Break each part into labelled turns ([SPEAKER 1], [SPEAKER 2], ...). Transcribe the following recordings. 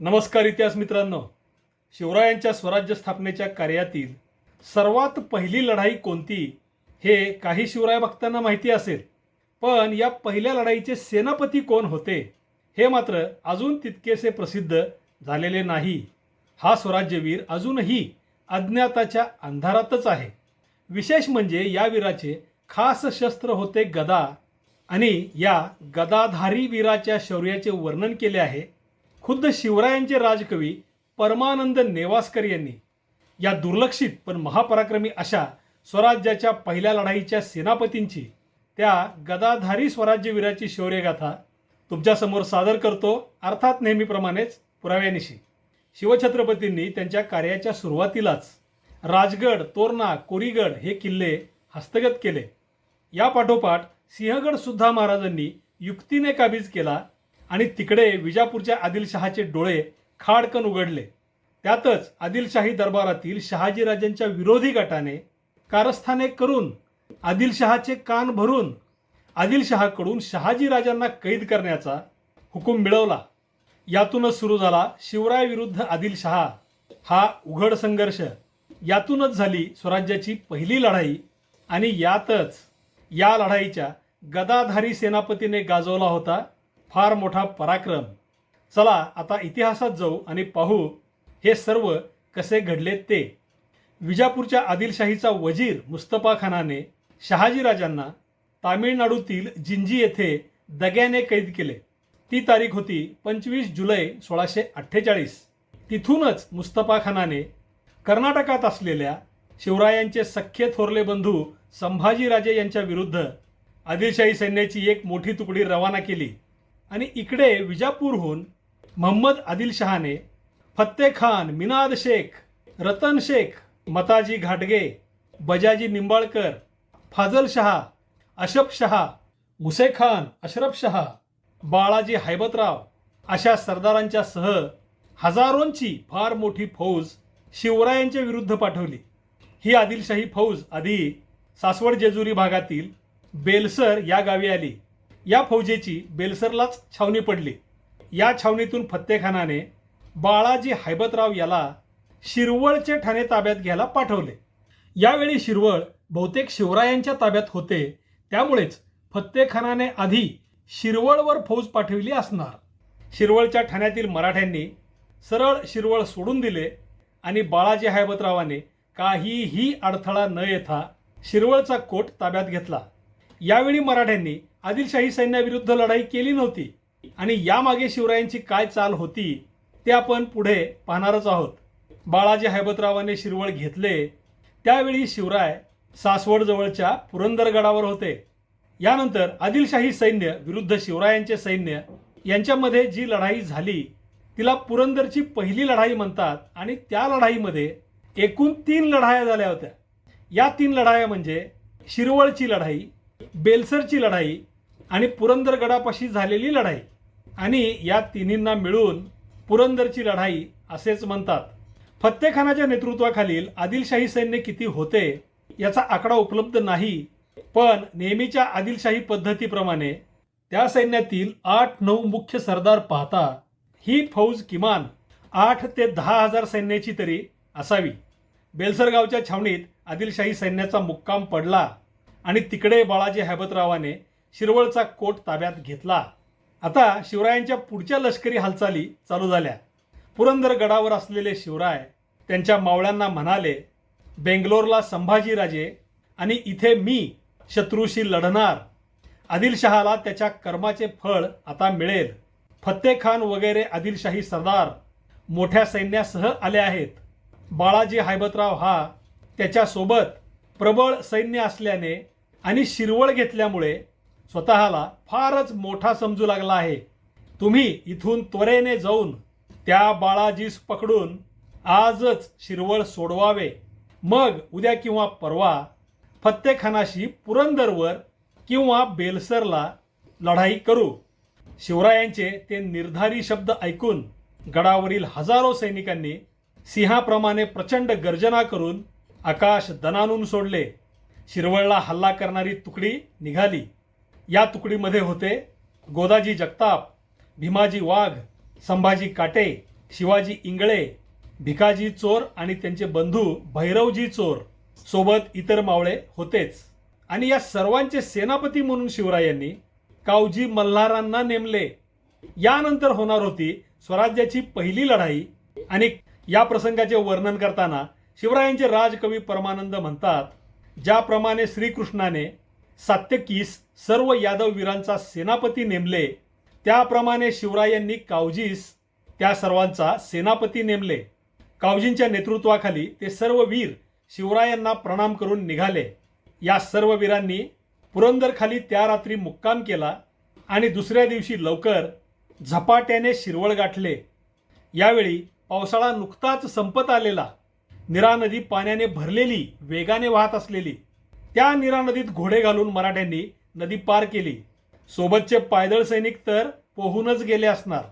[SPEAKER 1] नमस्कार इतिहास मित्रांनो. शिवरायांच्या स्वराज्य स्थापनेच्या कार्यातील सर्वात पहिली लढाई कोणती हे काही शिवराय भक्तांना माहिती असेल. पण या पहिल्या लढाईचे सेनापती कोण होते हे मात्र अजून तितकेसे प्रसिद्ध झालेले नाही. हा स्वराज्यवीर अजूनही अज्ञाताच्या अंधारातच आहे. विशेष म्हणजे या वीराचे खास शस्त्र होते गदा आणि या गदाधारी वीराच्या शौर्याचे वर्णन केले आहे. खुद्द शिवरायांचे राजकवी परमानंद नेवासकर यांनी. या दुर्लक्षित पण महापराक्रमी अशा स्वराज्याच्या पहिल्या लढाईच्या सेनापतींची त्या गदाधारी स्वराज्यवीराची शौर्यगाथा तुमच्यासमोर सादर करतो अर्थात नेहमीप्रमाणेच पुराव्यानिशी. शिवछत्रपतींनी त्यांच्या कार्याच्या सुरुवातीलाच राजगड तोरणा कोरीगड हे किल्ले हस्तगत केले. या पाठोपाठ सिंहगड सुद्धा महाराजांनी युक्तीने काबीज केला आणि तिकडे विजापूरच्या आदिलशहाचे डोळे खाडकन उघडले. त्यातच आदिलशाही दरबारातील शहाजीराजांच्या विरोधी गटाने कारस्थाने करून आदिलशहाचे कान भरून आदिलशहाकडून शहाजीराजांना कैद करण्याचा हुकूम मिळवला. यातूनच सुरू झाला शिवराय विरुद्ध आदिलशहा हा उघड संघर्ष. यातूनच झाली स्वराज्याची पहिली लढाई आणि यातच या लढाईच्या गदाधारी सेनापतीने गाजवला होता फार मोठा पराक्रम. चला आता इतिहासात जाऊ आणि पाहू हे सर्व कसे घडले ते. विजापूरच्या आदिलशाहीचा वजीर मुस्तफा खानाने शहाजीराजांना तामिळनाडूतील जिंजी येथे दग्याने कैद केले. ती तारीख होती पंचवीस जुलै सोळाशे अठ्ठेचाळीस. तिथूनच मुस्तफा खानाने कर्नाटकात असलेल्या शिवरायांचे सख्खे थोरले बंधू संभाजीराजे यांच्या विरुद्ध आदिलशाही सैन्याची एक मोठी तुकडी रवाना केली. आणि इकडे विजापूरहून मोहम्मद आदिलशहाने फत्ते खान मिनाद शेख रतन शेख मताजी घाटगे बजाजी निंबाळकर फाजल शहा अशफ शहा मुसे खान अशरफ शहा बाळाजी हैबतराव अशा सरदारांच्या सह हजारोंची फार मोठी फौज शिवरायांच्या विरुद्ध पाठवली. ही आदिलशाही फौज आधी सासवड जेजुरी भागातील बेलसर या गावी आली. या फौजेची बेलसरलाच छावणी पडली. या छावणीतून फत्तेखानाने बाळाजी हैबतराव याला शिरवळचे ठाणे ताब्यात घ्यायला पाठवले. यावेळी शिरवळ बहुतेक शिवरायांच्या ताब्यात होते. त्यामुळेच फत्तेखानाने आधी शिरवळवर फौज पाठविली असणार. शिरवळच्या ठाण्यातील मराठ्यांनी सरळ शिरवळ सोडून दिले आणि बाळाजी हैबतरावाने काहीही अडथळा न येता शिरवळचा कोट ताब्यात घेतला. यावेळी मराठ्यांनी आदिलशाही सैन्याविरुद्ध लढाई केली नव्हती आणि यामागे शिवरायांची काय चाल होती ते आपण पुढे पाहणारच आहोत. बाळाजी हैबतरावाने शिरवळ घेतले. त्यावेळी शिवराय सासवड जवळच्या पुरंदरगडावर होते. यानंतर आदिलशाही सैन्य विरुद्ध शिवरायांचे सैन्य यांच्यामध्ये जी लढाई झाली तिला पुरंदरची पहिली लढाई म्हणतात आणि त्या लढाईमध्ये एकूण तीन लढाया झाल्या होत्या. या तीन लढाया म्हणजे शिरवळची लढाई बेलसरची लढाई आणि पुरंदरगडापाशी झालेली लढाई. आणि या तिन्हींना मिळून पुरंदरची लढाई असेच म्हणतात. फत्तेखानाच्या नेतृत्वाखालील आदिलशाही सैन्य किती होते याचा आकडा उपलब्ध नाही पण नेहमीच्या आदिलशाही पद्धतीप्रमाणे त्या सैन्यातील आठ नऊ मुख्य सरदार पाहता ही फौज किमान आठ ते दहा हजार सैन्याची तरी असावी. बेलसर गावच्या छावणीत आदिलशाही सैन्याचा मुक्काम पडला. आणि तिकडे बाळाजी हैबतरावाने शिरवळचा कोट ताब्यात घेतला. आता शिवरायांच्या पुढच्या लष्करी हालचाली चालू झाल्या. पुरंदर गडावर असलेले शिवराय त्यांच्या मावळ्यांना म्हणाले बेंगलोरला संभाजीराजे आणि इथे मी शत्रूशी लढणार. आदिलशहाला त्याच्या कर्माचे फळ आता मिळेल. फत्तेखान वगैरे आदिलशाही सरदार मोठ्या सैन्यासह आले आहेत. बाळाजी हैबतराव हा त्याच्यासोबत प्रबळ सैन्य असल्याने आणि शिरवळ घेतल्यामुळे स्वतःला फारच मोठा समजू लागला आहे. तुम्ही इथून त्वरेने जाऊन त्या बाळाजीस पकडून आजच शिरवळ सोडवावे. मग उद्या किंवा परवा फत्तेखानाशी पुरंदरवर किंवा बेलसरला लढाई करू. शिवरायांचे ते निर्धारी शब्द ऐकून गडावरील हजारो सैनिकांनी सिंहाप्रमाणे प्रचंड गर्जना करून आकाश दणानून सोडले. शिरवळला हल्ला करणारी तुकडी निघाली. या तुकडीमध्ये होते गोदाजी जगताप भीमाजी वाघ संभाजी काटे शिवाजी इंगळे भिकाजी चोर आणि त्यांचे बंधू भैरवजी चोर सोबत इतर मावळे होतेच. आणि या सर्वांचे सेनापती म्हणून शिवरायांनी कावजी मल्हारांना नेमले. यानंतर होणार होती स्वराज्याची पहिली लढाई आणि या प्रसंगाचे वर्णन करताना शिवरायांचे राजकवी परमानंद म्हणतात ज्याप्रमाणे श्रीकृष्णाने सात्यकीस सर्व यादव वीरांचा सेनापती नेमले त्याप्रमाणे शिवरायांनी कावजीस त्या सर्वांचा सेनापती नेमले. कावजींच्या नेतृत्वाखाली ते सर्व वीर शिवरायांना प्रणाम करून निघाले. या सर्व वीरांनी पुरंदरखाली त्या रात्री मुक्काम केला आणि दुसऱ्या दिवशी लवकर झपाट्याने शिरवळ गाठले. यावेळी पावसाळा नुकताच संपत आलेला. निरा नदी पाण्याने भरलेली वेगाने वाहत असलेली. त्या निरा नदीत घोडे घालून मराठ्यांनी नदी पार केली. सोबतचे पायदळ सैनिक तर पोहूनच गेले असणार.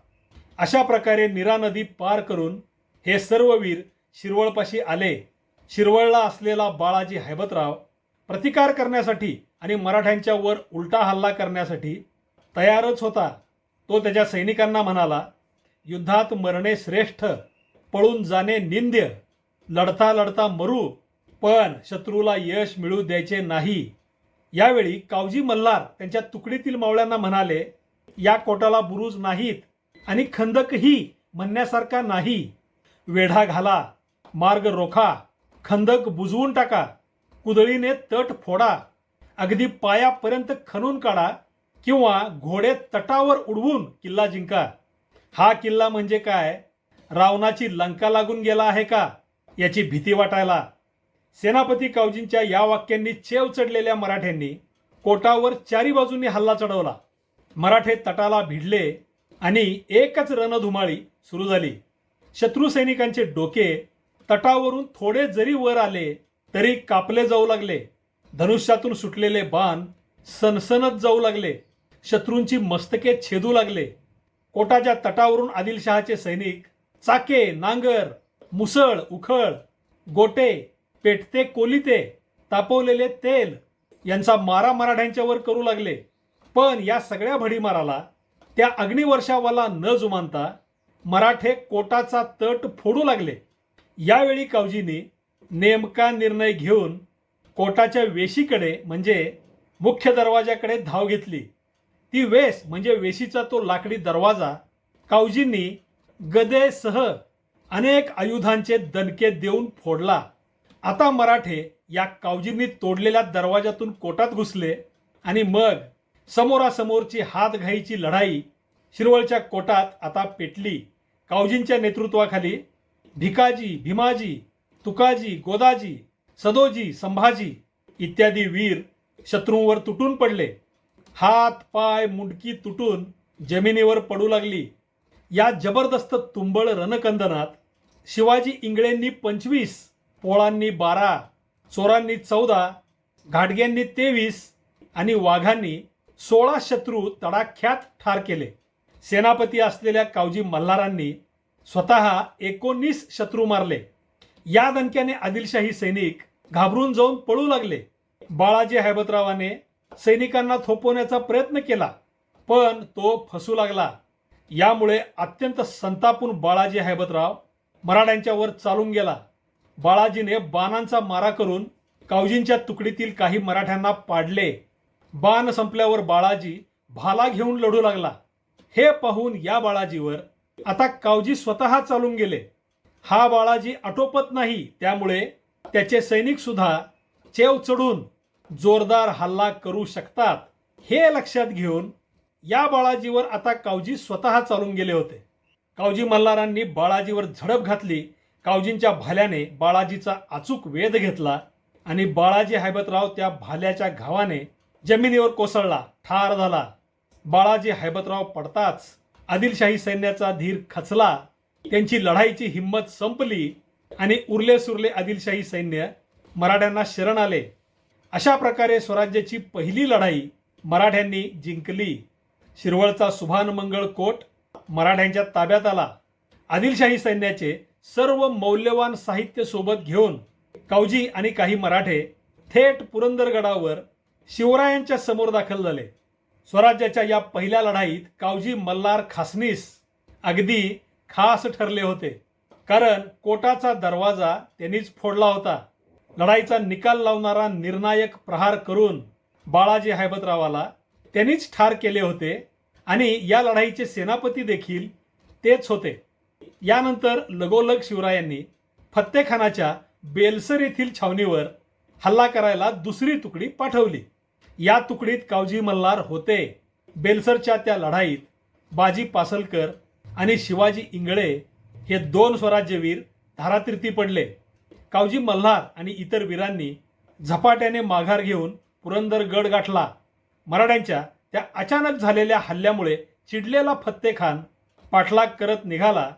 [SPEAKER 1] अशा प्रकारे निरा नदी पार करून हे सर्व वीर शिरवळपाशी आले. शिरवळला असलेला बाळाजी हैबतराव प्रतिकार करण्यासाठी आणि मराठ्यांच्या वर उलटा हल्ला करण्यासाठी तयारच होता. तो त्याच्या सैनिकांना म्हणाला युद्धात मरणे श्रेष्ठ पळून जाणे निंद्य. लढता लढता मरू पण शत्रूला यश मिळू द्यायचे नाही. यावेळी कावजी मल्हार त्यांच्या तुकडीतील मावळ्यांना म्हणाले या कोटाला बुरुज नाहीत आणि खंदकही म्हणण्यासारखा नाही. वेढा घाला मार्ग रोखा खंदक बुजवून टाका कुदळीने तट फोडा अगदी पायापर्यंत खणून काढा किंवा घोडे तटावर उडवून किल्ला जिंका. हा किल्ला म्हणजे काय? रावणाची लंका लागून गेला आहे का? याची भीती वाटायला सेनापती कावजींच्या या वाक्यांनी चेव चढलेल्या मराठ्यांनी कोटावर चारी बाजूंनी हल्ला चढवला. मराठे तटाला भिडले आणि एकच रणधुमाळी सुरू झाली. शत्रू सैनिकांचे डोके तटावरून थोडे जरी वर आले तरी कापले जाऊ लागले. धनुष्यातून सुटलेले बाण सनसनत जाऊ लागले. शत्रूंची मस्तके छेदू लागले. कोटाच्या तटावरून आदिलशहाचे सैनिक चाके नांगर मुसळ उखळ गोटे पेटते कोलिते तापवलेले तेल यांचा मारा मराठ्यांच्यावर करू लागले. पण या सगळ्या भडीमाराला त्या अग्निवर्षावाला न जुमानता मराठे कोटाचा तट फोडू लागले. यावेळी कावजीने नेमका निर्णय घेऊन कोटाच्या वेशीकडे म्हणजे मुख्य दरवाजाकडे धाव घेतली. ती वेस म्हणजे वेशीचा तो लाकडी दरवाजा कावजींनी गदेसह अनेक आयुधांचे दणके देऊन फोडला. आता मराठे या कावजींनी तोडलेल्या दरवाजातून कोटात घुसले आणि मग समोरासमोरची हातघाईची लढाई शिरवळच्या कोटात आता पेटली. कावजींच्या नेतृत्वाखाली भिकाजी भीमाजी तुकाजी गोदाजी सदोजी संभाजी इत्यादी वीर शत्रूंवर तुटून पडले. हात पाय मुंडकी तुटून जमिनीवर पडू लागली. या जबरदस्त तुंबळ रणकंदनात शिवाजी इंगळेंनी पंचवीस पोळांनी बारा चोरांनी चौदा घाटग्यांनी तेवीस आणि वाघांनी सोळा शत्रू तडाख्यात ठार केले. सेनापती असलेल्या कावजी मल्हारांनी स्वतः एकोणीस शत्रू मारले. या दणक्याने आदिलशाही सैनिक घाबरून जाऊन पळू लागले. बाळाजी हैबतरावाने सैनिकांना थोपवण्याचा प्रयत्न केला पण तो फसू लागला. यामुळे अत्यंत संतापून बाळाजी हैबतराव मराठ्यांच्या वर चालून गेला. बाळाजीने बाणांचा मारा करून कावजींच्या तुकडीतील काही मराठ्यांना पाडले. बाण संपल्यावर बाळाजी भाला घेऊन लढू लागला. हे पाहून या बाळाजीवर आता कावजी स्वतः चालून गेले. हा बाळाजी आटोपत नाही त्यामुळे त्याचे सैनिक सुद्धा चेव चढून जोरदार हल्ला करू शकतात हे लक्षात घेऊन या बाळाजीवर आता कावजी स्वतः चालून गेले होते. कावजी मल्हारांनी बाळाजीवर झडप घातली. कावजींच्या भाल्याने बाळाजीचा अचूक वेध घेतला आणि बाळाजी हैबतराव त्या भाल्याच्या घावाने जमिनीवर कोसळला ठार झाला. बाळाजी हैबतराव पडताच आदिलशाही सैन्याचा धीर खचला. त्यांची लढाईची हिंमत संपली आणि उरले सुरले आदिलशाही सैन्य मराठ्यांना शरण आले. अशा प्रकारे स्वराज्याची पहिली लढाई मराठ्यांनी जिंकली. शिरवळचा सुभानमंगळ कोट मराठ्यांच्या ताब्यात आला. आदिलशाही सैन्याचे सर्व मौल्यवान साहित्य सोबत घेऊन कावजी आणि काही मराठे थेट पुरंदरगडावर शिवरायांच्या समोर दाखल झाले. स्वराज्याच्या या पहिल्या लढाईत कावजी मल्हार खासनीस अगदी खास ठरले होते. कारण कोटाचा दरवाजा त्यांनीच फोडला होता. लढाईचा निकाल लावणारा निर्णायक प्रहार करून बाळाजी हैबतरावाला त्यांनीच ठार केले होते. आणि या लढाईचे सेनापती देखील तेच होते. यानंतर लगोलग शिवरायांनी फत्तेखानाच्या बेलसर येथील छावणीवर हल्ला करायला दुसरी तुकडी पाठवली. या तुकडीत कावजी मल्हार होते. बेलसरच्या त्या लढाईत बाजी पासलकर आणि शिवाजी इंगळे हे दोन स्वराज्यवीर धारातीर्थी पडले. कावजी मल्हार आणि इतर वीरांनी झपाट्याने माघार घेऊन पुरंदर गड गाठला. मराठ्यांच्या त्या अचानक झालेल्या हल्ल्यामुळे चिडलेला फत्तेखान पाठलाग करत निघाला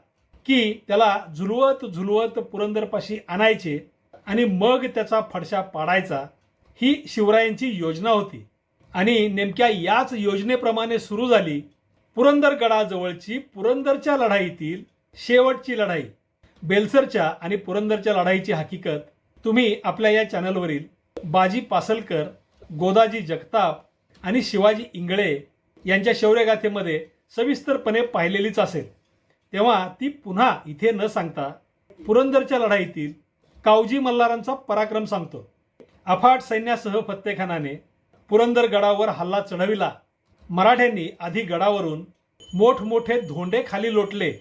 [SPEAKER 1] की त्याला झुलवत झुलवत पुरंदरपाशी आणायचे आणि मग त्याचा फडशा पाडायचा ही शिवरायांची योजना होती. आणि नेमक्या याच योजनेप्रमाणे सुरू झाली पुरंदरगडाजवळची पुरंदरच्या लढाईतील शेवटची लढाई. बेलसरच्या आणि पुरंदरच्या लढाईची हकीकत तुम्ही आपल्या या चॅनलवरील बाजी पासलकर गोदाजी जगताप आणि शिवाजी इंगळे यांच्या शौर्यगाथेमध्ये सविस्तरपणे पाहिलेलीच असेल. तेव्हा ती पुन्हा इथे न सांगता पुरंदरच्या लढाईतील कावजी मल्हारांचा पराक्रम सांगतो. अफाट सैन्यासह फत्तेखानाने पुरंदर गडावर हल्ला चढविला. मराठ्यांनी आधी गडावरून मोठमोठे धोंडे खाली लोटले.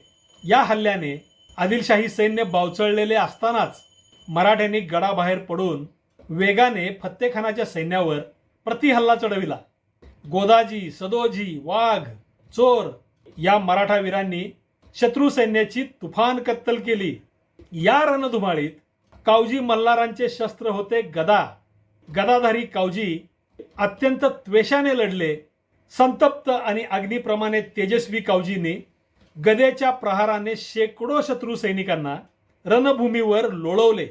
[SPEAKER 1] या हल्ल्याने आदिलशाही सैन्य बावचळलेले असतानाच मराठ्यांनी गडाबाहेर पडून वेगाने फत्तेखानाच्या सैन्यावर प्रतिहल्ला चढविला. गोदाजी सदोजी वाघ चोर या मराठा वीरांनी शत्रू सैन्याची तुफान कत्तल केली. या रणधुमाळीत कावजी मल्हारांचे शस्त्र होते गदा. गदाधारी कावजी अत्यंत त्वेषाने लढले. संतप्त आणि अग्निप्रमाणे तेजस्वी कावजीने गदेच्या प्रहाराने शेकडो शत्रू सैनिकांना रणभूमीवर लोळवले.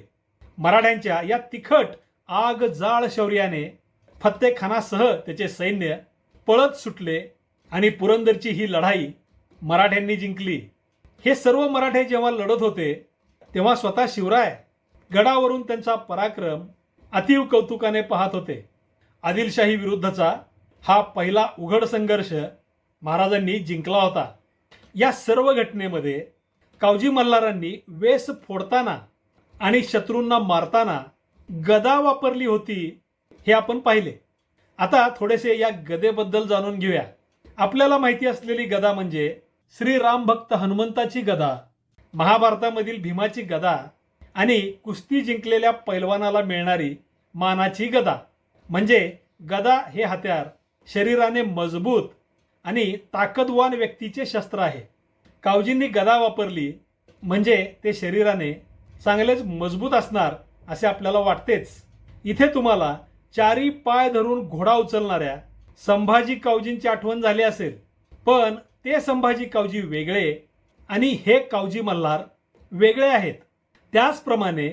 [SPEAKER 1] मराठ्यांच्या या तिखट आग जाळ शौर्याने फत्तेखानासह त्याचे सैन्य पळत सुटले आणि पुरंदरची ही लढाई मराठ्यांनी जिंकली. हे सर्व मराठे जेव्हा लढत होते तेव्हा स्वतः शिवराय गडावरून त्यांचा पराक्रम अतिव कौतुकाने पाहत होते. आदिलशाही विरुद्धचा हा पहिला उघड संघर्ष महाराजांनी जिंकला होता. या सर्व घटनेमध्ये कावजी मल्हारांनी वेस फोडताना आणि शत्रूंना मारताना गदा वापरली होती हे आपण पाहिले. आता थोडेसे या गदेबद्दल जाणून घेऊया. आपल्याला माहिती असलेली गदा म्हणजे श्रीराम भक्त हनुमंताची गदा महाभारतामधील भीमाची गदा आणि कुस्ती जिंकलेल्या पैलवानाला मिळणारी मानाची गदा. म्हणजे गदा हे हत्यार शरीराने मजबूत आणि ताकदवान व्यक्तीचे शस्त्र आहे. कावजींनी गदा वापरली म्हणजे ते शरीराने चांगलेच मजबूत असणार असे आपल्याला वाटतेच. इथे तुम्हाला चारी पाय धरून घोडा उचलणाऱ्या संभाजी कावजींची आठवण झाली असेल. पण ते संभाजी कावजी वेगळे आणि हे कावजी मल्हार वेगळे आहेत. त्याचप्रमाणे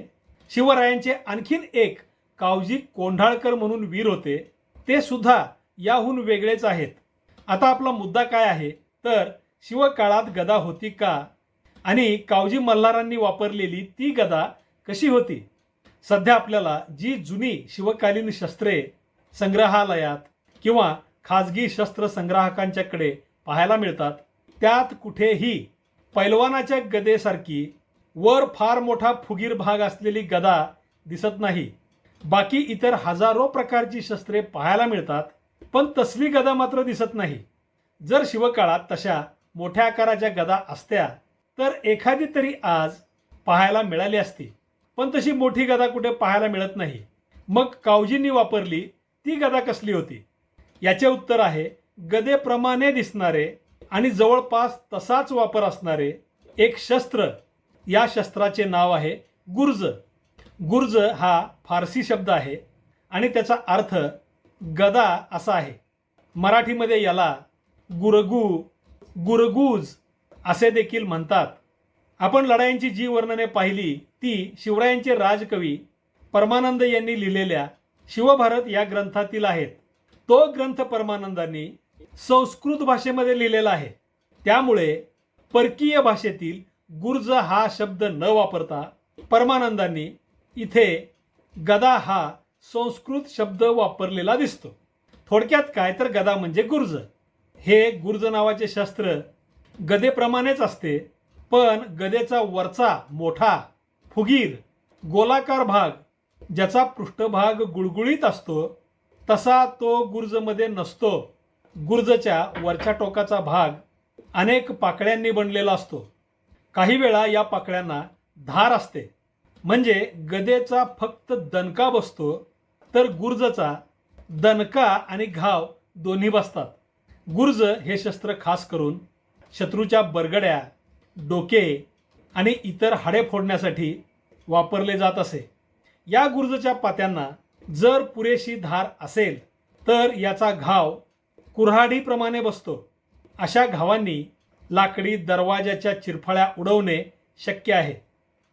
[SPEAKER 1] शिवरायांचे आणखीन एक कावजी कोंढाळकर म्हणून वीर होते ते सुद्धा याहून वेगळेच आहेत. आता आपला मुद्दा काय आहे? तर शिवकाळात गदा होती का? आणि कावजी मल्हारांनी वापरलेली ती गदा कशी होती? सध्या आपल्याला जी जुनी शिवकालीन शस्त्रे संग्रहालयात किंवा खाजगी शस्त्र संग्राहकांच्याकडे पाहायला मिळतात त्यात कुठेही पैलवानाच्या गदेसारखी वर फार मोठा फुगीर भाग असलेली गदा दिसत नाही. बाकी इतर हजारो प्रकारची शस्त्रे पाहायला मिळतात पण तसली गदा मात्र दिसत नाही. जर शिवकाळात तशा मोठ्या आकाराच्या गदा असत्या तर एखादी तरी आज पाहायला मिळाली असती. पण तशी मोठी गदा कुठे पाहायला मिळत नाही. मग कावजींनी वापरली ती गदा कसली होती? याचे उत्तर आहे गदेप्रमाणे दिसणारे आणि जवळपास तसाच वापर असणारे एक शस्त्र. या शस्त्राचे नाव आहे गुर्ज. गुर्ज हा फारसी शब्द आहे आणि त्याचा अर्थ गदा असा आहे. मराठीमध्ये याला गुरगू गुरगूज असे देखील म्हणतात. आपण लढायांची जी वर्णने पाहिली ती शिवरायांचे राजकवी परमानंद यांनी लिहिलेल्या शिवभारत या ग्रंथातील आहेत. तो ग्रंथ परमानंदांनी संस्कृत भाषेमध्ये लिहिलेला आहे. त्यामुळे परकीय भाषेतील गुर्ज हा शब्द न वापरता परमानंदांनी इथे गदा हा संस्कृत शब्द वापरलेला दिसतो. थोडक्यात काय तर गदा म्हणजे गुर्ज. हे गुर्ज नावाचे शस्त्र गदेप्रमाणेच असते. पण गदेचा वरचा मोठा फुगीर गोलाकार भाग ज्याचा पृष्ठभाग गुळगुळीत असतो तसा तो गुर्जमध्ये नसतो. गुर्जच्या वरच्या टोकाचा भाग अनेक पाकळ्यांनी बनलेला असतो. काही वेळा या पाकळ्यांना धार असते. म्हणजे गदेचा फक्त दणका बसतो तर गुर्जचा दणका आणि घाव दोन्ही बसतात. गुर्ज हे शस्त्र खास करून शत्रूच्या बरगड्या डोके आणि इतर हाडे फोडण्यासाठी वापरले जात असे. या गुर्जच्या पात्यांना जर पुरेशी धार असेल तर याचा घाव कुऱ्हाडीप्रमाणे बसतो. अशा घावांनी लाकडी दरवाजाच्या चिरफळ्या उडवणे शक्य आहे.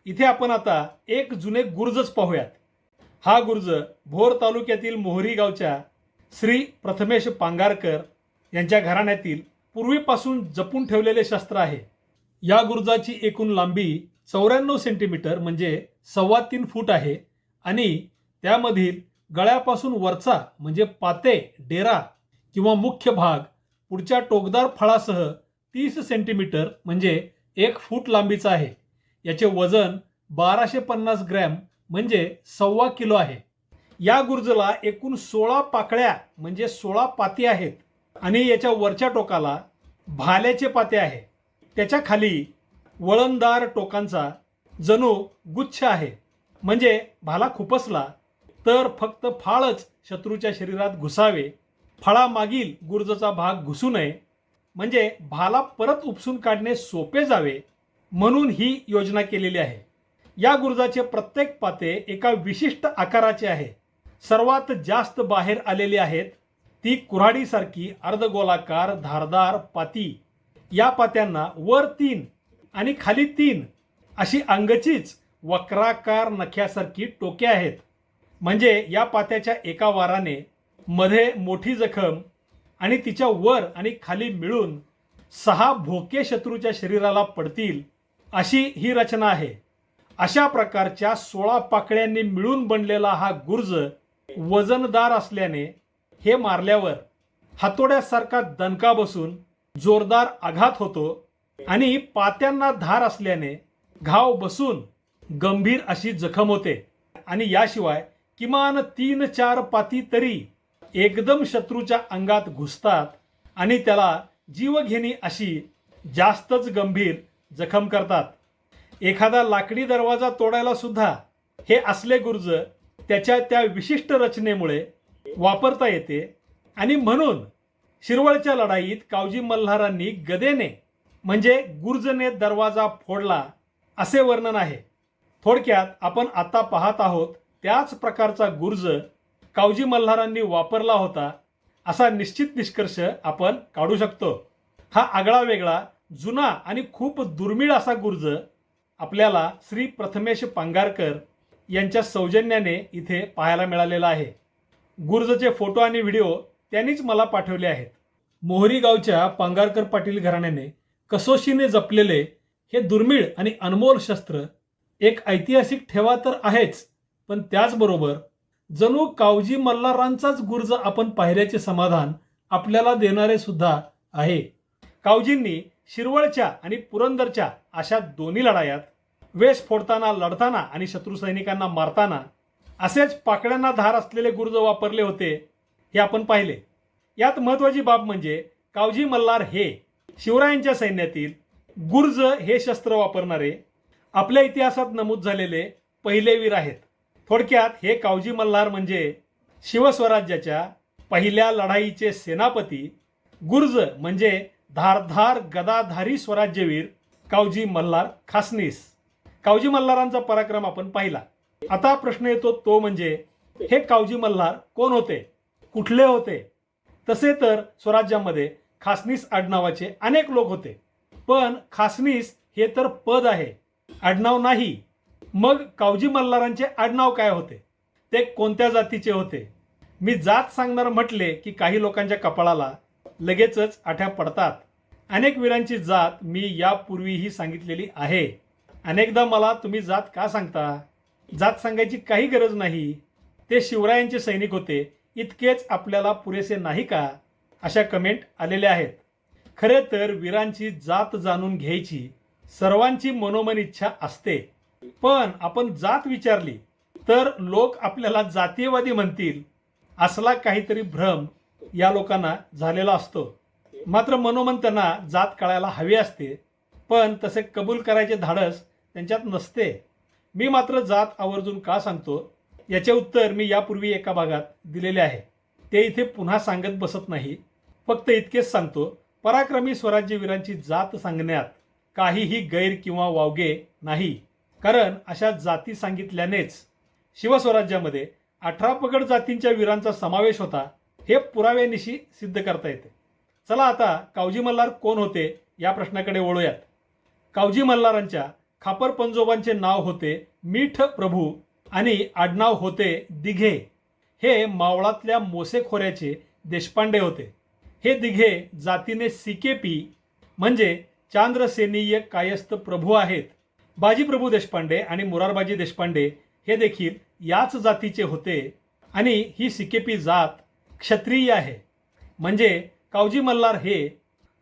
[SPEAKER 1] इथे आपण आता एक जुने गुर्जच पाहूयात. हा गुर्ज भोर तालुक्यातील मोहरी गावच्या श्री प्रथमेश पांगारकर यांच्या घराण्यातील पूर्वीपासून जपून ठेवलेले शस्त्र आहे. या गुरुजाची एकूण लांबी चौऱ्याण्णव सेंटीमीटर म्हणजे सव्वा तीन फूट आहे आणि त्यामधील गळ्यापासून वरचा म्हणजे पाते डेरा किंवा मुख्य भाग पुढच्या टोकदार फळासह तीस सेंटीमीटर म्हणजे एक फूट लांबीचा आहे. याचे वजन बाराशे पन्नास ग्रॅम म्हणजे सव्वा किलो आहे. या गुर्जला एकूण सोळा पाकळ्या म्हणजे सोळा पाती आहेत आणि याच्या वरच्या टोकाला भाल्याचे पाते आहे. त्याच्याखाली वळणदार टोकांचा जणू गुच्छ आहे. म्हणजे भाला खुपसला तर फक्त फाळच शत्रूच्या शरीरात घुसावे. फळामागील गुर्जचा भाग घुसू नये. म्हणजे भाला परत उपसून काढणे सोपे जावे म्हणून ही योजना केलेली आहे. या गुर्जाचे प्रत्येक पाते एका विशिष्ट आकाराचे आहे. सर्वात जास्त बाहेर आलेली आहेत ती कुऱ्हाडीसारखी अर्धगोलाकार धारदार पाती. या पात्यांना वर तीन आणि खाली तीन अशी अंगचीच वक्राकार नख्यासारखी टोके आहेत. म्हणजे या पात्याच्या एका वाराने मध्ये मोठी जखम आणि तिच्या वर आणि खाली मिळून सहा भोके शत्रूच्या शरीराला पडतील अशी ही रचना आहे. अशा प्रकारच्या सोळा पाकळ्यांनी मिळून बनलेला हा गुर्ज वजनदार असल्याने हे मारल्यावर हातोड्यासारखा दणका बसून जोरदार आघात होतो आणि पात्यांना धार असल्याने घाव बसून गंभीर अशी जखम होते. आणि याशिवाय किमान तीन चार पाती तरी एकदम शत्रूच्या अंगात घुसतात आणि त्याला जीवघेणी अशी जास्तच गंभीर जखम करतात. एखादा लाकडी दरवाजा तोडायला सुद्धा हे असले गुर्ज त्याच्या त्या विशिष्ट रचनेमुळे वापरता येते आणि म्हणून शिरवळच्या लढाईत कावजी मल्हारांनी गदेने म्हणजे गुर्जने दरवाजा फोडला असे वर्णन आहे. थोडक्यात आपण आता पाहत आहोत त्याच प्रकारचा गुर्ज कावजी मल्हारांनी वापरला होता असा निश्चित निष्कर्ष आपण काढू शकतो. हा आगळा वेगळा जुना आणि खूप दुर्मिळ असा गुर्ज आपल्याला श्री प्रथमेश पांगारकर यांच्या सौजन्याने इथे पाहायला मिळालेला आहे. गुर्जचे फोटो आणि व्हिडिओ त्यांनीच मला पाठवले आहेत. मोहरी गावच्या पांगारकर पाटील घराण्याने कसोशीने जपलेले हे दुर्मिळ आणि अनमोल शस्त्र एक ऐतिहासिक ठेवा तर आहेच पण त्याचबरोबर जणू कावजी मल्हारांचाच गुर्ज आपण पाहिल्याचे समाधान आपल्याला देणारे सुद्धा आहे. कावजींनी शिरवळच्या आणि पुरंदरच्या अशा दोन्ही लढायात वेश फोडताना लढताना आणि शत्रू सैनिकांना मारताना असेच पाकड्यांना धार असलेले गुर्ज वापरले होते हे आपण पाहिले. यात महत्वाची बाब म्हणजे कावजी मल्हार हे शिवरायांच्या सैन्यातील गुर्ज हे शस्त्र वापरणारे आपल्या इतिहासात नमूद झालेले पहिले वीर आहेत. थोडक्यात हे कावजी मल्हार म्हणजे शिवस्वराज्याच्या पहिल्या लढाईचे सेनापती गुर्ज म्हणजे धारधार गदाधारी स्वराज्यवीर कावजी मल्हार खासनीस. कावजी मल्हारांचा पराक्रम आपण पाहिला. आता प्रश्न येतो तो म्हणजे हे कावजी मल्हार कोण होते? कुठले होते? तसे तर स्वराज्यामध्ये खासनीस आडनावाचे अनेक लोक होते. पण खासनीस हे तर पद आहे. आडनाव नाही. मग कावजी मल्हारांचे आडनाव काय होते? ते कोणत्या जातीचे होते? मी जात सांगणार म्हटले की काही लोकांच्या कपाळाला लगेचच आठ्या पडतात. अनेक वीरांची जात मी यापूर्वीही सांगितलेली आहे. अनेकदा मला तुम्ही जात का सांगता? जात सांगायची काही गरज नाही. ते शिवरायांचे सैनिक होते. इतकेच आपल्याला पुरेसे नाही का? अशा कमेंट आलेल्या आहेत. खरे तर वीरांची जात जाणून घ्यायची सर्वांची मनोमन इच्छा असते. पण आपण जात विचारली तर लोक आपल्याला जातीयवादी म्हणतील. असला काहीतरी भ्रम या लोकांना झालेला असतो. मात्र मनोमन त्यांना जात कळायला हवी असते. पण तसे कबूल करायचे धाडस त्यांच्यात नसते. मी मात्र जात आवर्जून का सांगतो? याचे उत्तर मी यापूर्वी एका भागात दिलेले आहे. ते इथे पुन्हा सांगत बसत नाही. फक्त इतकेच सांगतो पराक्रमी स्वराज्यवीरांची जात सांगण्यात काहीही गैर किंवा वावगे नाही. कारण अशा जाती सांगितल्यानेच शिवस्वराज्यामध्ये अठरा पगड जातींच्या वीरांचा समावेश होता हे पुराव्यानिशी सिद्ध करता येते. चला आता कावजी मल्हार कोण होते या प्रश्नाकडे वळूयात. कावजी मल्हारांच्या खापर पंजोबांचे नाव होते मीठ प्रभू आणि आडनाव होते दिघे. हे मावळातल्या मोसे खोऱ्याचे देशपांडे होते. हे दिघे जातीने सिकेपी म्हणजे चांद्रसेनीय कायस्थ प्रभू आहेत. बाजीप्रभू देशपांडे आणि मुरारबाजी देशपांडे हे देखील याच जातीचे होते आणि ही सिकेपी जात क्षत्रिय आहे. म्हणजे कावजी मल्हार हे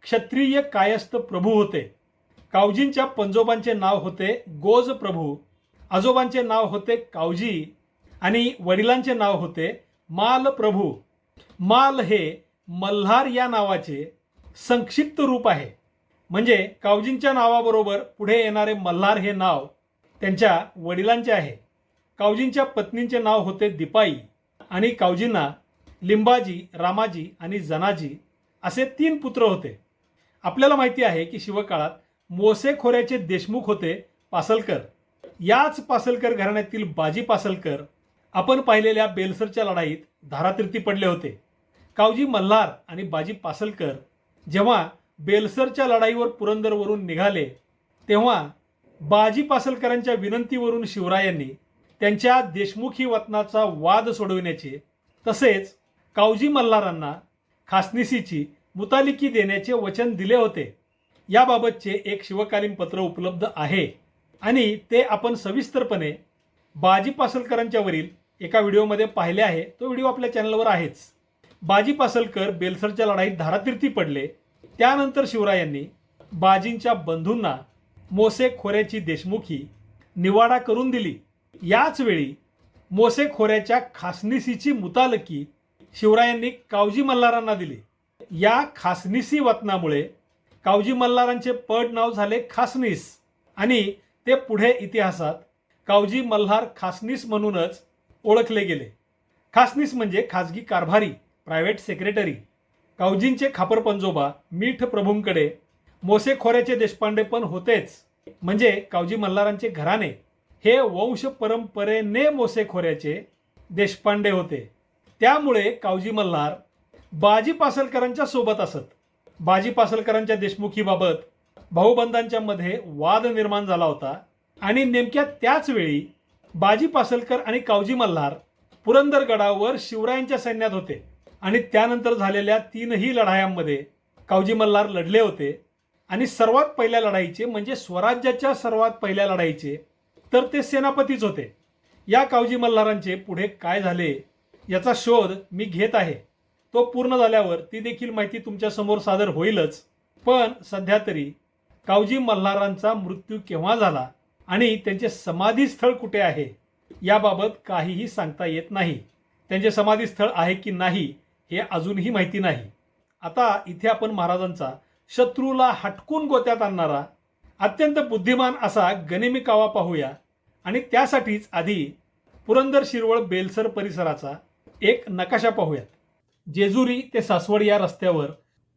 [SPEAKER 1] क्षत्रिय कायस्थ प्रभू होते. कावजींच्या पंजोबांचे नाव होते गोज प्रभू आजोबांचे नाव होते कावजी आणि वडिलांचे नाव होते माल प्रभू माल हे मल्हार या नावाचे संक्षिप्त रूप आहे. म्हणजे कावजींच्या नावाबरोबर पुढे येणारे मल्हार हे नाव त्यांच्या वडिलांचे आहे. कावजींच्या पत्नींचे नाव होते दिपाई आणि कावजींना लिंबाजी रामाजी आणि जनाजी असे तीन पुत्र होते. आपल्याला माहिती आहे की शिवकाळात मोसे खोऱ्याचे देशमुख होते पासलकर. याच पासलकर घराण्यातील बाजी पासलकर आपण पाहिलेल्या बेलसरच्या लढाईत धारातीर्थी पडले होते. कावजी मल्हार आणि बाजी पासलकर जेव्हा बेलसरच्या लढाईवर पुरंदरवरून निघाले तेव्हा बाजी पासलकरांच्या विनंतीवरून शिवरायांनी त्यांच्या देशमुखी वतनाचा वाद सोडविण्याचे तसेच कावजी मल्हारांना खासनिसीची मुतालिकी देण्याचे वचन दिले होते. याबाबतचे एक शिवकालीन पत्र उपलब्ध आहे. आणि ते आपण सविस्तरपणे बाजी पासलकरांच्या वरील एका व्हिडिओमध्ये पाहिले आहे. तो व्हिडिओ आपल्या चॅनलवर आहेच. बाजी पासलकर बेलसरच्या लढाईत धारातीर्थी पडले. त्यानंतर शिवरायांनी बाजींच्या बंधूंना मोसे खोऱ्याची देशमुखी निवाडा करून दिली. याच वेळी मोसे खोऱ्याच्या खासनिसीची मुतालकी शिवरायांनी कावजी मल्हारांना दिली. या खासनिसी वतनामुळे कावजी मल्हारांचे पड नाव झाले खासनीस. आणि ते पुढे इतिहासात कावजी मल्हार खासनीस म्हणूनच ओळखले गेले. खासनीस म्हणजे खाजगी कारभारी प्रायव्हेट सेक्रेटरी कावजींचे खापर पंजोबा मीठ प्रभूंकडे मोसे खोऱ्याचे देशपांडे पण होतेच. म्हणजे कावजी मल्हारांचे घराणे. हे वंश परंपरेने मोसे खोऱ्याचे देशपांडे होते. त्यामुळे कावजी मल्हार बाजी पासलकरांच्या सोबत असत. बाजी पासलकरांच्या देशमुखीबाबत भाऊबंधांच्या मध्ये वाद निर्माण झाला होता. आणि नेमक्या त्याच वेळी बाजी पासलकर आणि कावजी मल्हार पुरंदर गडावर शिवरायांच्या सैन्यात होते. आणि त्यानंतर झालेल्या तीनही लढायांमध्ये कावजी मल्हार लढले होते. आणि सर्वात पहिल्या लढाईचे म्हणजे स्वराज्याच्या सर्वात पहिल्या लढाईचे तर ते सेनापतीच होते. या कावजी मल्हारांचे पुढे काय झाले याचा शोध मी घेत आहे. तो पूर्ण झाल्यावर ती देखील माहिती तुमच्यासमोर सादर होईलच. पण सध्या तरी कावजी मल्हारांचा मृत्यू केव्हा झाला आणि त्यांचे समाधीस्थळ कुठे आहे याबाबत काहीही सांगता येत नाही. त्यांचे समाधीस्थळ आहे की नाही हे अजूनही माहिती नाही. आता इथे आपण महाराजांचा शत्रूला हटकून गोत्यात आणणारा अत्यंत बुद्धिमान असा गनिमी कावा पाहूया. आणि त्यासाठीच आधी पुरंदर शिरवळ बेलसर परिसराचा एक नकाशा पाहूयात. जेजुरी ते सासवड या रस्त्यावर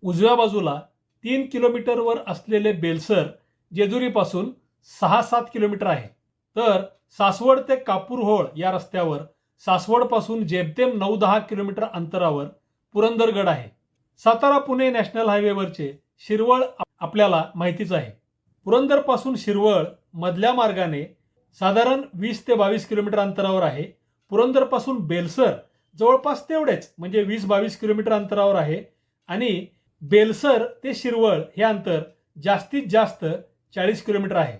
[SPEAKER 1] उजव्या बाजूला तीन किलोमीटरवर असलेले बेलसर जेजुरीपासून सहा सात किलोमीटर आहे. तर सासवड ते कापूरहोळ या रस्त्यावर सासवडपासून जेमतेम नऊ दहा किलोमीटर अंतरावर पुरंदरगड आहे. सातारा पुणे नॅशनल हायवेवरचे शिरवळ आपल्याला माहितीच आहे. पुरंदरपासून शिरवळ मधल्या मार्गाने साधारण वीस ते बावीस किलोमीटर अंतरावर आहे. पुरंदरपासून बेलसर जवळपास तेवढेच म्हणजे वीस बावीस किलोमीटर अंतरावर आहे. आणि बेलसर ते शिरवळ हे अंतर जास्तीत जास्त चाळीस किलोमीटर आहे.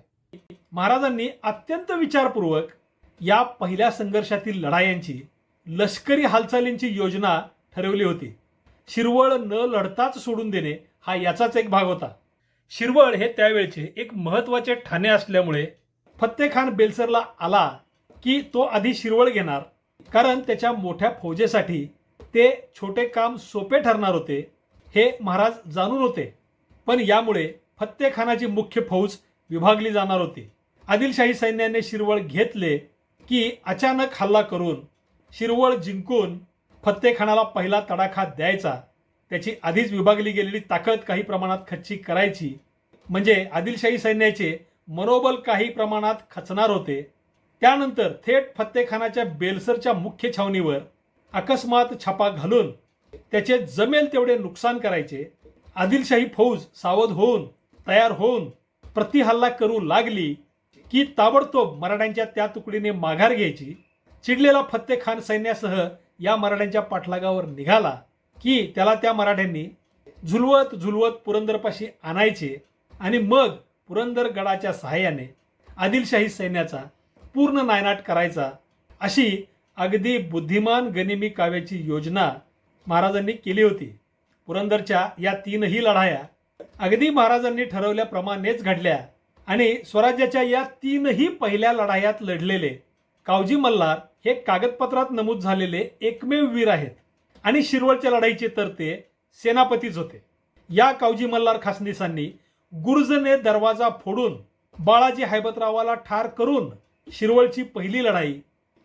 [SPEAKER 1] महाराजांनी अत्यंत विचारपूर्वक या पहिल्या संघर्षातील लढायांची लष्करी हालचालींची योजना ठरवली होती. शिरवळ न लढताच सोडून देणे हा याचाच एक भाग होता. शिरवळ हे त्यावेळचे एक महत्त्वाचे ठाणे असल्यामुळे फत्तेखान बेलसरला आला की तो आधी शिरवळ घेणार कारण त्याच्या मोठ्या फौजेसाठी ते छोटे काम सोपे ठरणार होते. हे महाराज जाणून होते. पण यामुळे फत्तेखानाची मुख्य फौज विभागली जाणार होती. आदिलशाही सैन्याने शिरवळ घेतले की अचानक हल्ला करून शिरवळ जिंकून फत्तेखानाला पहिला तडाखा द्यायचा. त्याची आधीच विभागली गेलेली ताकद काही प्रमाणात खच्ची करायची. म्हणजे आदिलशाही सैन्याचे मनोबल काही प्रमाणात खचणार होते. त्यानंतर थेट फत्तेखानाच्या बेलसरच्या मुख्य छावणीवर अकस्मात छापा घालून त्याचे जमेल तेवढे नुकसान करायचे. आदिलशाही फौज सावध होऊन तयार होऊन प्रतिहल्ला करू लागली की ताबडतोब मराठ्यांच्या त्या तुकडीने माघार घ्यायची. चिडलेला फत्तेखान सैन्यासह या मराठ्यांच्या पाठलागावर निघाला की त्याला त्या मराठ्यांनी झुलवत झुलवत पुरंदरपाशी आणायचे आणि मग पुरंदर गडाच्या सहाय्याने आदिलशाही सैन्याचा पूर्ण नायनाट करायचा अशी अगदी बुद्धिमान गनिमी काव्याची योजना महाराजांनी केली होती. पुरंदरच्या या तीनही लढाया अगदी महाराजांनी ठरवल्याप्रमाणेच घडल्या आणि स्वराज्याच्या या तीनही पहिल्या लढायात लढलेले कावजी मल्हार हे कागदपत्रात नमूद झालेले एकमेव वीर आहेत आणि शिरवळच्या लढाईचे तर ते सेनापतीच होते. या कावजी मल्हार खासनीसांनी गुर्जने दरवाजा फोडून बाळाजी हैबतरावाला ठार करून शिरवळची पहिली लढाई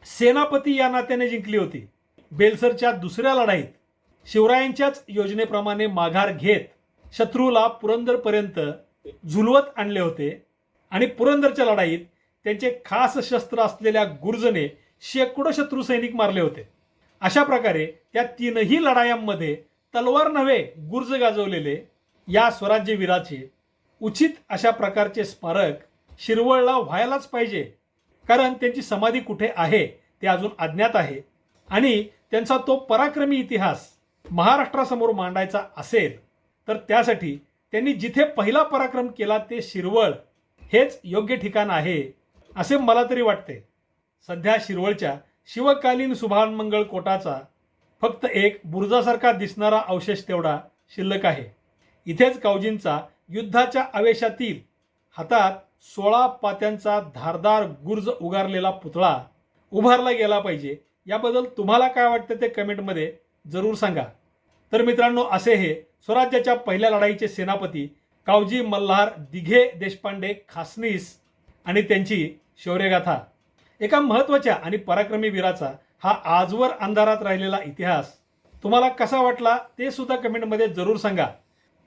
[SPEAKER 1] सेनापती या नात्याने जिंकली होती. बेलसरच्या दुसऱ्या लढाईत शिवरायांच्याच योजनेप्रमाणे माघार घेत शत्रूला पुरंदरपर्यंत झुलवत आणले होते आणि पुरंदरच्या लढाईत त्यांचे खास शस्त्र असलेल्या गुर्जने शेकडो शत्रू सैनिक मारले होते. अशा प्रकारे त्या तीनही लढायांमध्ये तलवार नव्हे गुर्ज गाजवलेले या स्वराज्यवीराचे उचित अशा प्रकारचे स्मारक शिरवळला व्हायलाच पाहिजे कारण त्यांची समाधी कुठे आहे ते अजून अज्ञात आहे आणि त्यांचा तो पराक्रमी इतिहास महाराष्ट्रासमोर मांडायचा असेल तर त्यासाठी त्यांनी जिथे पहिला पराक्रम केला ते शिरवळ हेच योग्य ठिकाण आहे असे मला तरी वाटते. सध्या शिरवळच्या शिवकालीन सुभानमंगळ कोटाचा फक्त एक बुरुजासारखा दिसणारा अवशेष तेवढा शिल्लक आहे. इथेच कावजींचा युद्धाच्या आवेशातील हातात सोळा पात्यांचा धारदार गुर्ज उगारलेला पुतळा उभारला गेला पाहिजे. याबद्दल तुम्हाला काय वाटतं ते कमेंटमध्ये जरूर सांगा. तर मित्रांनो असे हे स्वराज्याच्या पहिल्या लढाईचे सेनापती कावजी मल्हार दिघे देशपांडे खासनीस आणि त्यांची शौर्यगाथा. एका महत्त्वाच्या आणि पराक्रमी वीराचा हा आजवर अंधारात राहिलेला इतिहास तुम्हाला कसा वाटला ते सुद्धा कमेंटमध्ये जरूर सांगा.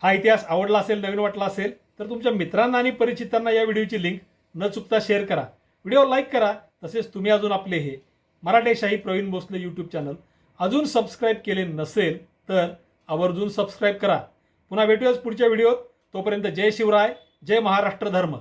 [SPEAKER 1] हा इतिहास आवडला असेल नवीन वाटला असेल तर तुमच्या मित्रांना आणि परिचितांना या व्हिडिओची लिंक न चुकता शेअर करा. व्हिडिओ लाईक करा तसेच तुम्ही अजून आपले हे मराठेशाही प्रवीण भोसले यूट्यूब चॅनल अजून सबस्क्राईब केले नसेल तर आवर्जून सबस्क्राईब करा. पुन्हा भेटूयाच पुढच्या व्हिडिओत तोपर्यंत जय शिवराय जय महाराष्ट्र धर्म.